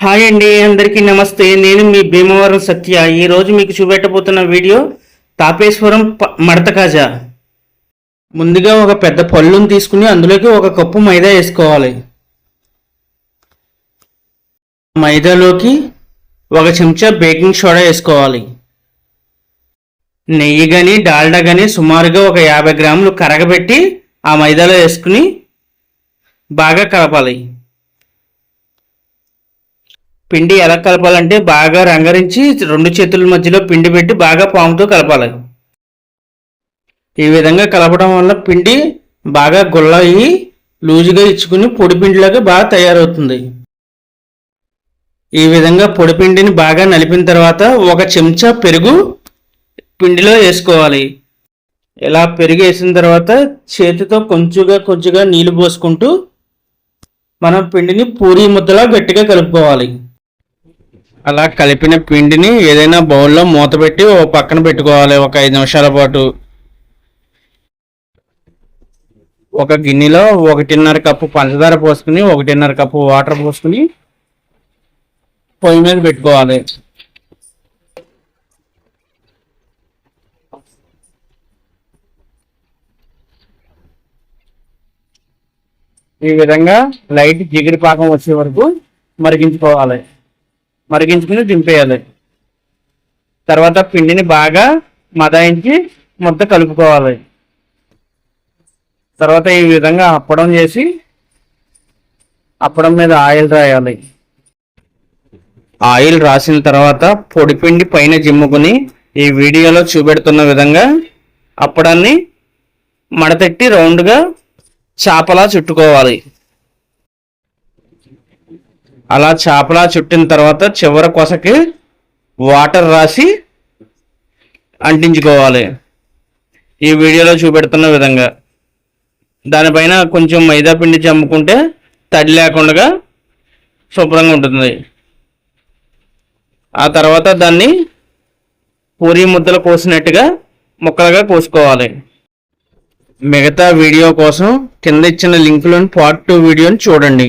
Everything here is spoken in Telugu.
హాయ్ అండి అందరికీ నమస్తే. నేను మీ భీమవరం సత్య. ఈరోజు మీకు చూపెట్టబోతున్న వీడియో తాపేశ్వరం మడతకాజా మడత కాజా. ముందుగా ఒక పెద్ద పళ్ళును తీసుకుని అందులోకి ఒక కప్పు మైదా వేసుకోవాలి. మైదాలోకి ఒక చెంచా బేకింగ్ సోడా వేసుకోవాలి. నెయ్యి కానీ డాల్డా కానీ సుమారుగా ఒక యాభై గ్రాములు కరగబెట్టి ఆ మైదాలో వేసుకుని బాగా కలపాలి. పిండి ఎలా కలపాలంటే బాగా రంగరించి రెండు చేతుల మధ్యలో పిండి పెట్టి బాగా పాముతో కలపాలి. ఈ విధంగా కలపడం వల్ల పిండి బాగా గుల్ల అయ్యి లూజుగా ఇచ్చుకుని పొడిపిండిలాగా బాగా తయారవుతుంది. ఈ విధంగా పొడిపిండిని బాగా నలిపిన తర్వాత ఒక చెంచా పెరుగు పిండిలో వేసుకోవాలి. ఇలా పెరుగు వేసిన తర్వాత చేతితో కొంచెంగా కొంచెంగా నీళ్ళు పోసుకుంటూ మనం పిండిని పూరి ముద్దలా గట్టిగా కలుపుకోవాలి. అలా కలిపిన పిండిని ఏదైనా బౌల్లో మూత పెట్టి ఓ పక్కన పెట్టుకోవాలి ఒక ఐదు నిమిషాల పాటు. ఒక గిన్నెలో ఒకటిన్నర కప్పు పంచదార పోసుకుని ఒకటిన్నర కప్పు వాటర్ పోసుకుని పొయ్యి మీద పెట్టుకోవాలి. ఈ విధంగా లైట్ జిగిరి పాకం వచ్చే వరకు మరిగించుకోవాలి. మరిగించుకుని దింపేయాలి. తర్వాత పిండిని బాగా మదాయించి ముద్ద కలుపుకోవాలి. తర్వాత ఈ విధంగా అప్పడం చేసి అప్పడం మీద ఆయిల్ రాయాలి. ఆయిల్ రాసిన తర్వాత పొడిపిండి పైన జిమ్ముకుని ఈ వీడియోలో చూపెడుతున్న విధంగా అప్పడాన్ని మడతెట్టి రౌండ్గా చేపలా చుట్టుకోవాలి. అలా చేపలా చుట్టిన తర్వాత చివరి కొసకి వాటర్ రాసి అంటించుకోవాలి. ఈ వీడియోలో చూపెడుతున్న విధంగా. దానిపైన కొంచెం మైదా పిండి చమ్ముకుంటే తడి లేకుండా శుభ్రంగా ఉంటుంది. ఆ తర్వాత దాన్ని పూరి ముద్దలు కోసినట్టుగా ముక్కలుగా కోసుకోవాలి. మిగతా వీడియో కోసం కింద ఇచ్చిన లింకులోని పార్ట్ టూ వీడియోని చూడండి.